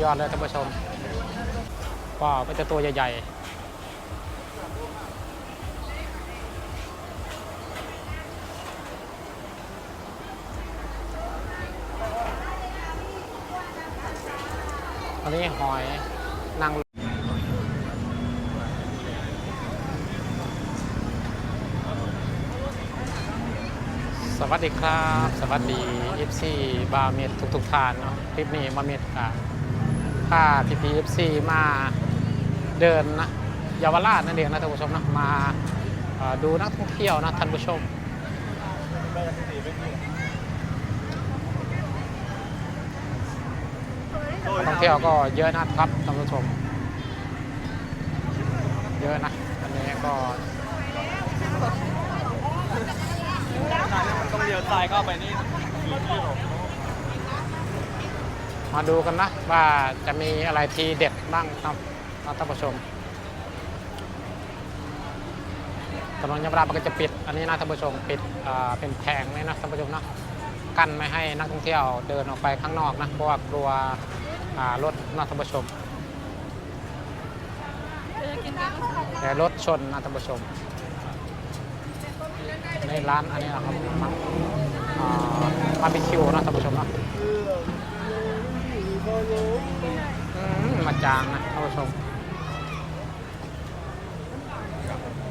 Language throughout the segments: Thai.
ยอดเลยท่านผู้ชมว้าวเป็นต่ตัวใหญ่ๆอันนี้หอยนาง ส วัสดีครับ สวัสดี FC บาเมดทุกทุกๆท่านเนาะคลิปนี้มาเมดกับค่าพีพี FC มาเดินนะเยาวราชนั่นเองนะท่านผู้ชมนะมาดูนักท่องเที่ยวนะท่านผู้ชมท่องเที่ยวก็เยอะนะครับท่านผู้ชม เยอะนะอันนี้ก็ ยวซ้ายเข้าไปนี่มาดูกันนะว่าจะมีอะไรทีเด็ดบ้างครับท่านผู้ชมถนนยมราชมันก็จะปิด อันนี้นะท่านผู้ชมปิดเป็นแผงเลยนะท่านผู้ชมนะกั้นไม่ให้นักท่องเที่ยวเดินออกไปข้างนอกนะเพราะว่ากลัวรถนะท่านผู้ชมแต่รถชนนะท่านผู้ชม ในร้านอันนี้นะครับมันอ่าบาร์บีคิวนะท่านผู้ชมนะมาจางนะท่านผู้ชม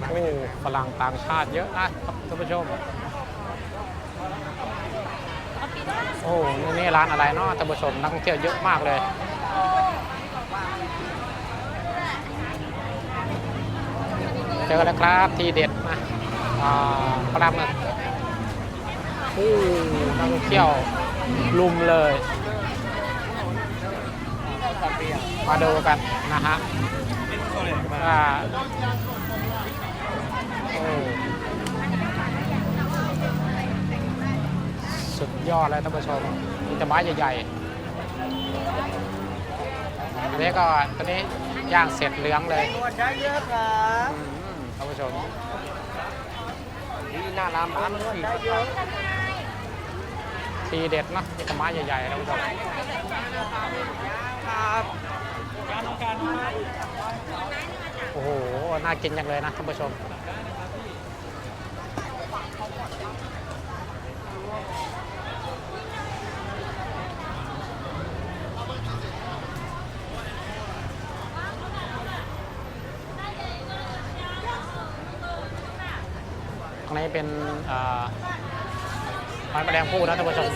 โอ้ฝรั่งต่างชาติเยอะนะครับท่านผู้ชม โอ้นี่นี่ร้านอะไรเนาะท่านผู้ชมนักท่องเที่ยวเยอะมากเลยเจอแล้วครับทีเด็ดนะ อ่าปลาหมึกอู้นักท่องเที่ยวลุมเลย มาดูกันนะฮะว่าโอ้สุดยอดเลยท่านผู้ชมมีแต่ไม้ใหญ่ๆอันนี้ก็ตอนนี้ย่างเสร็จเหลืองเลยตัวใช้เยอะครับอืมท่านผู้ชม ดีหน้าร้านมันใช้เยอะทีเด็ดเนอะมีแต่ไม้ใหญ่ๆท่านผู้ชมครับการต้องการโอ้โห น่ากินจังเลยนะท่านผู้ชม นี้เป็นเอ่อหอยแมลงภู่นะท่านผู้ชม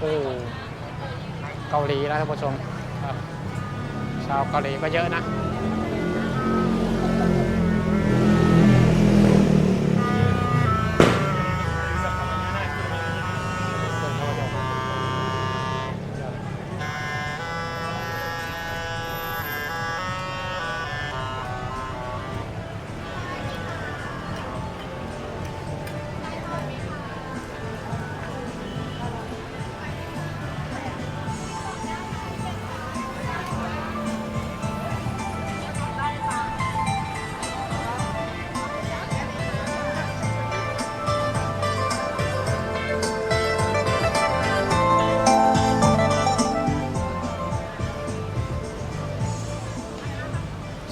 โอ้เกาหลีนะท่านผู้ชมชาวเกาหลีก็เยอะนะ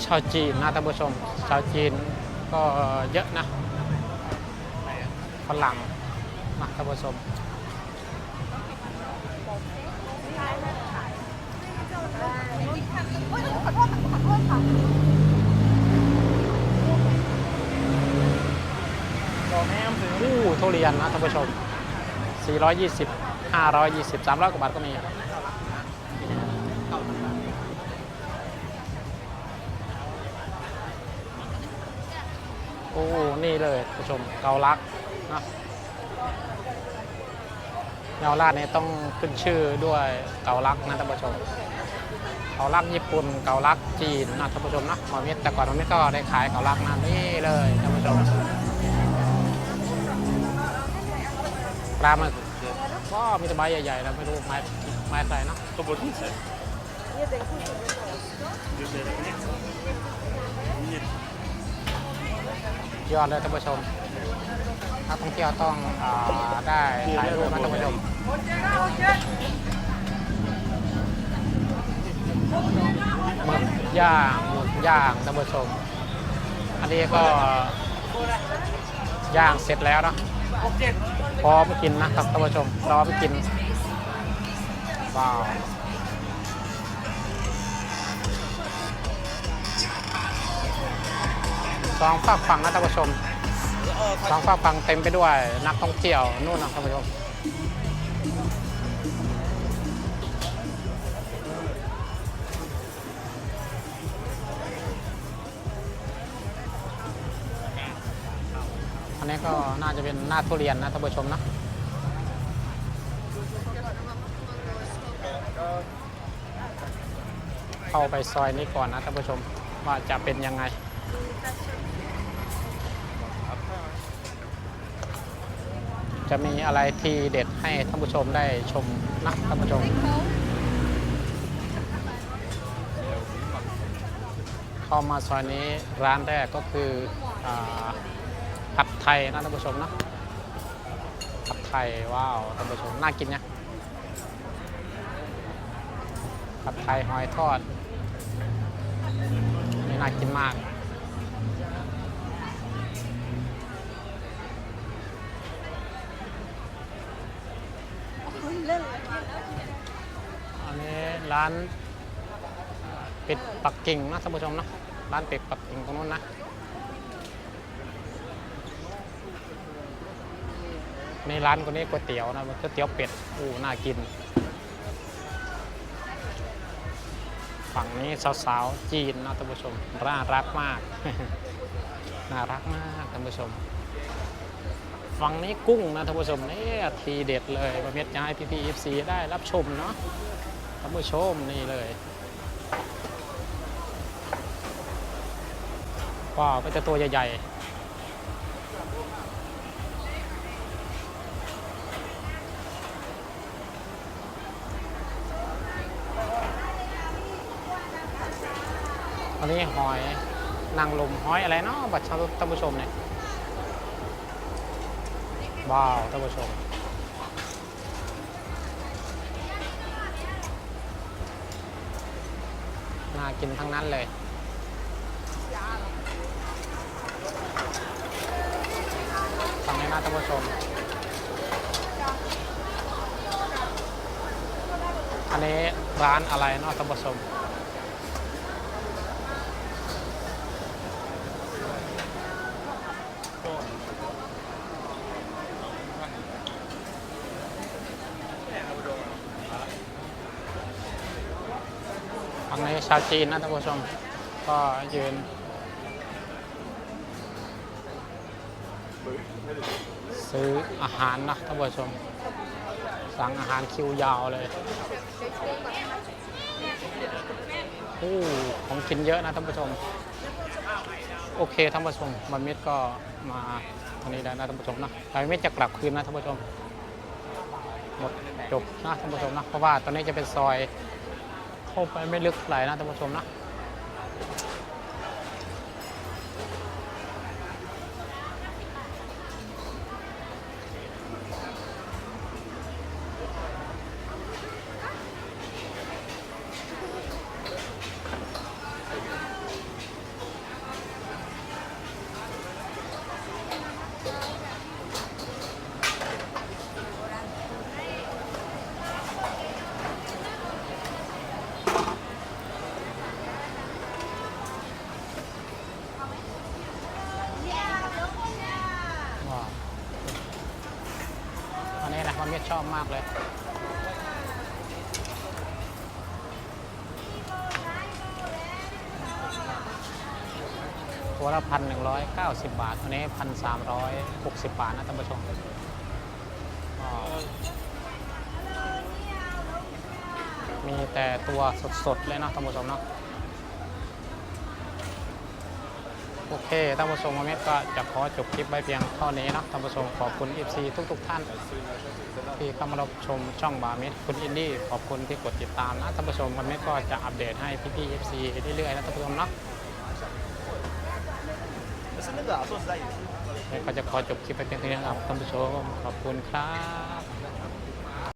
ชาวจีนนะท่านผู้ชม ชาวจีนก็เยอะนะฝรั่งนะท่านผู้ชมบอกแม่ซื้ออู้ทุเรียนนะท่านผู้ชม 420 520 300 กว่าบาทก็มี อ้นี่เลยท่านผู้ชมเกาลักนะเยาวราชเนี่ยต้องขึ้นชื่อด้วยเกาลักนะท่านผู้ชมเกาลักญี่ปุ่นเกาลักจีนนะท่านผู้ชมนะหมอมิตรแต่ก่อนหมอมิตรก็ได้ขายเกาลักนะนี่เลยท่านผู้ชมปลาหมึกก็มีแต่ใบใหญ่ๆนะไม่รู้ไม้ไม้อะไรเนอะตัวบนที่เส ยอดเลยท่านผู้ชมนักท่องเที่ยวต้องอาได้ถ่ายรูปนะท่านผู้ชมหมึกย่างหมึกย่างท่านผู้ชม อันนี้ก็ย่างเสร็จแล้วเนะพร้อมกินนะครับท่านผู้ชมพร้อมกินว้าว สองฝากฝั่งนะท่านผู้ชมสองฝากฝั่งเต็มไปด้วยนักท่องเที่ยวนู่นนะท่านผู้ชมอันนี้ก็น่าจะเป็นหน้าทุเรียนนะท่านผู้ชมนะเข้าไปซอยนี้ก่อนนะท่านผู้ชมว่าจะเป็นยังไง จะมีอะไรที่เด็ดให้ท่านผู้ชมได้ชมนะท่านผู้ชม เข้ามาซอยนี้ร้านแรกก็คืออผัดไทยนะท่านผู้ชมนะผัดไทยว้าวท่านผู้ชมน่ากินนี่ยผัดไทยหอยทอดนี่น่ากินมาก อันนี้ร้านเป็ดปักกิ่งนะท่านผู้ชมนะร้านเป็ดปักกิ่งตรงนู้นนะในร้านคนนี้ก๋วยเตี๋ยวนะก๋วยเตี๋ยวเป็ดอู้น่ากิน ฝั่งนี้สาวๆจีนนะท่านผู้ชมน่ารักมาก น่ารักมากท่านผู้ชม ฝั่งนี้กุ้งนะท่านผู้ชมนี่ทีเด็ดเลยประเม็ดจะให้พี่พีเอฟซีได้รับชมเนาะท่านผู้ชมนี่เลยว้าวก็จะตัวใหญ่ๆอันนี้หอยนางลมหอยอะไรเนาะบัตรชาวท่านผู้ชมเนี่ย ว้าวท่านผู้ชม น่ากินทั้งนั้นเลยฟังนี้นะท่านผู้ชม อันนี้ร้านอะไรเนาะท่านผู้ชม ชาวจีนนะท่านผู้ชม ก็ยืน ซื้ออาหารนะท่านผู้ชม สั่งอาหารคิวยาวเลยโอ้ของกินเยอะนะท่านผู้ชม โอเคท่านผู้ชมบันมิดก็มาตรงนี้ได้นะท่านผู้ชมนะบันมิดจะกลับคืนนะท่านผู้ชม หมดจบนะท่านผู้ชมนะ เพราะว่าตอนนี้จะเป็นซอย เข้าไปไม่ลึกเท่าไหลนะท่านผู้ชมนะ ว้าวอันนี้นะความเม็ด ชอบมากเลย ตัวละพันหนึ่งร้อยเก้าสิบบาทอันนี้พันสามร้อยหกสิบบาทนะท่านผู้ชมมีแต่ตัวสดๆเลยนะท่านผู้ชมเนาะ โอเคท่านผู้ชมวันนี้ก็จะขอจบคลิปไปเพียงเท่านี้นะท่านผู้ชมขอบคุณ FC ทุก ๆ ท่าน ที่เข้ามารับชมช่องบาเมดคุณอินดี้ขอบคุณที่กดติดตามนะท่านผู้ชมวันนี้ก็จะอัปเดตให้พี่ๆ FC เรื่อยๆนะท่านผู้ชมเนาะก็จะขอจบคลิปไปเพียงเท่านี้ครับท่านผู้ชมขอบคุณครับ